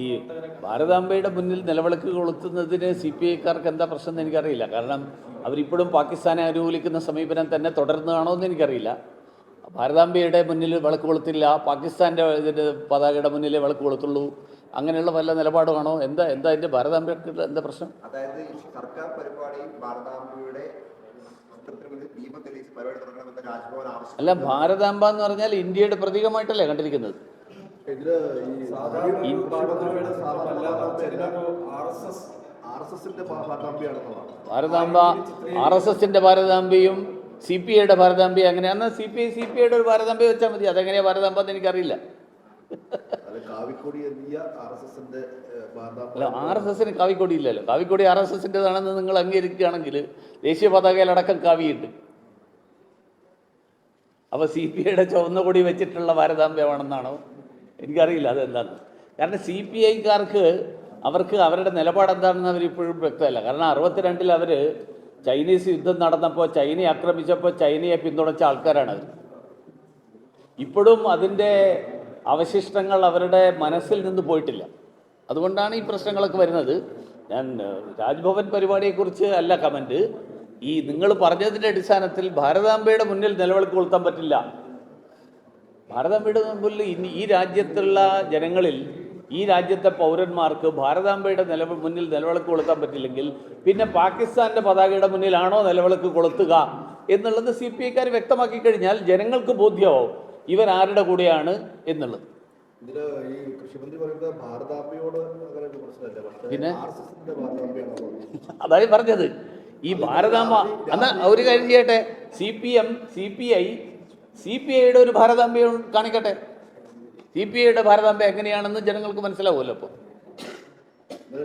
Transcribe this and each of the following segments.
ഈ ഭാരതാംബയുടെ മുന്നിൽ നിലവിളക്ക് കൊളുത്തുന്നതിന് സി പി ഐക്കാർക്ക് എന്താ പ്രശ്നം എന്ന് എനിക്കറിയില്ല. കാരണം അവരിപ്പോഴും പാകിസ്ഥാനെ അനുകൂലിക്കുന്ന സമീപനം തന്നെ തുടരുന്നതാണോ എന്ന് എനിക്കറിയില്ല. ഭാരതാംബയുടെ മുന്നിൽ വിളക്ക് കൊളുത്തില്ല പാകിസ്ഥാന്റെ ഇതിന്റെ പതാകയുടെ മുന്നിലേ വിളക്ക് കൊളുത്തുള്ളൂ അങ്ങനെയുള്ള വല്ല നിലപാടുമാണോ? എന്താ എന്താ അതിന്റെ ഭാരതാംബയ്ക്ക് എന്താ പ്രശ്നം? അതായത് സർക്കാർ പരിപാടി ഭാരതാംബയുടെ അല്ല ഭാരതാംബ എന്ന് പറഞ്ഞാൽ ഇന്ത്യയുടെ പ്രതീകമായിട്ടല്ലേ കണ്ടിരിക്കുന്നത്. ഇതിൽ ഈ ആർ എസ് എസിന്റെ ഭാരതാംബ ആർ എസ് എസിന്റെ ഭാരതാംബയും സി പി ഐയുടെ ഭാരതാംബയും അങ്ങനെയാണ് C P I C P ഐയുടെ ഒരു ഭാരതാംബ വെച്ചാൽ മതി. അതെങ്ങനെയാ ഭാരതാംബ എന്ന് എനിക്കറിയില്ല. അല്ല ആർ എസ് എസിന് കാവിക്കൊടി ഇല്ലല്ലോ. കാവിക്കൊടി ആർ എസ് എസിന്റെതാണെന്ന് നിങ്ങൾ അംഗീകരിക്കുകയാണെങ്കിൽ ദേശീയ പതാകയിലടക്കം കാവിയുണ്ട്. അപ്പോൾ സി പി ഐയുടെ ചുവന്ന കൊടി വെച്ചിട്ടുള്ള ഭാരതാംബയമാണെന്നാണോ എനിക്കറിയില്ല അതെന്താണ് കാരണം സി പി ഐക്കാർക്ക് അവർക്ക് അവരുടെ നിലപാട് എന്താണെന്ന് അവർ ഇപ്പോഴും വ്യക്തമല്ല. കാരണം അറുപത്തിരണ്ടിൽ അവർ ചൈനീസ് യുദ്ധം നടന്നപ്പോൾ ചൈനയെ ആക്രമിച്ചപ്പോൾ ചൈനയെ പിന്തുണച്ച ആൾക്കാരാണ് അവർ ഇപ്പോഴും അതിന്റെ അവശിഷ്ടങ്ങൾ അവരുടെ മനസ്സിൽ നിന്ന് പോയിട്ടില്ല. അതുകൊണ്ടാണ് ഈ പ്രശ്നങ്ങളൊക്കെ വരുന്നത്. ഞാൻ രാജ്ഭവൻ പരിപാടിയെക്കുറിച്ച് അല്ല കമന്റ് ഈ നിങ്ങൾ പറഞ്ഞതിന്റെ അടിസ്ഥാനത്തിൽ ഭാരതാംബയുടെ മുന്നിൽ നിലവിളക്ക് കൊളുത്താൻ പറ്റില്ല. ഭാരതാംബയുടെ മുമ്പിൽ ഇനി ഈ രാജ്യത്തുള്ള ജനങ്ങളിൽ ഈ രാജ്യത്തെ പൗരന്മാർക്ക് ഭാരതാംബയുടെ നില മുന്നിൽ നിലവിളക്ക് കൊളുത്താൻ പറ്റില്ലെങ്കിൽ പിന്നെ പാകിസ്ഥാന്റെ പതാകയുടെ മുന്നിലാണോ നിലവിളക്ക് കൊളുത്തുക എന്നുള്ളത് സി പി ഐക്കാർ വ്യക്തമാക്കി കഴിഞ്ഞാൽ ജനങ്ങൾക്ക് ബോധ്യമാവും ഇവർ ആരുടെ കൂടെയാണ് എന്നുള്ളത്. പിന്നെ? അതായത് പറഞ്ഞത്. ഈ ഭാരതാംബ എന്നാ ഒരു കാര്യം ചെയ്യട്ടെ. C P M C P I C P ഐയുടെ ഒരു ഭാരതാംബയെ കാണിക്കട്ടെ? സി പി ഐയുടെ ഭാരതാംബ എങ്ങനെയാണെന്ന് ജനങ്ങൾക്ക് മനസ്സിലാവുമല്ലോ അപ്പോൾ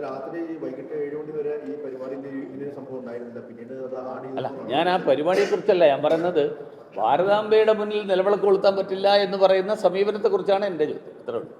രാത്രി വൈകിട്ട് ഏഴ് മണി വരെ ഈ പരിപാടിന്റെ ഈ- സംഭവം ഉണ്ടായിരുന്നില്ല. പിന്നീട് അല്ല ഞാൻ ആ പരിപാടിയെ കുറിച്ചല്ല ഞാൻ പറയുന്നത് ഭാരതാംബയുടെ മുന്നിൽ നിലവിളക്ക് കൊളുത്താൻ പറ്റില്ല എന്ന് പറയുന്ന സമീപനത്തെക്കുറിച്ചാണ് എന്റെ ചോദ്യം. ഇത്രേ ഉള്ളൂ.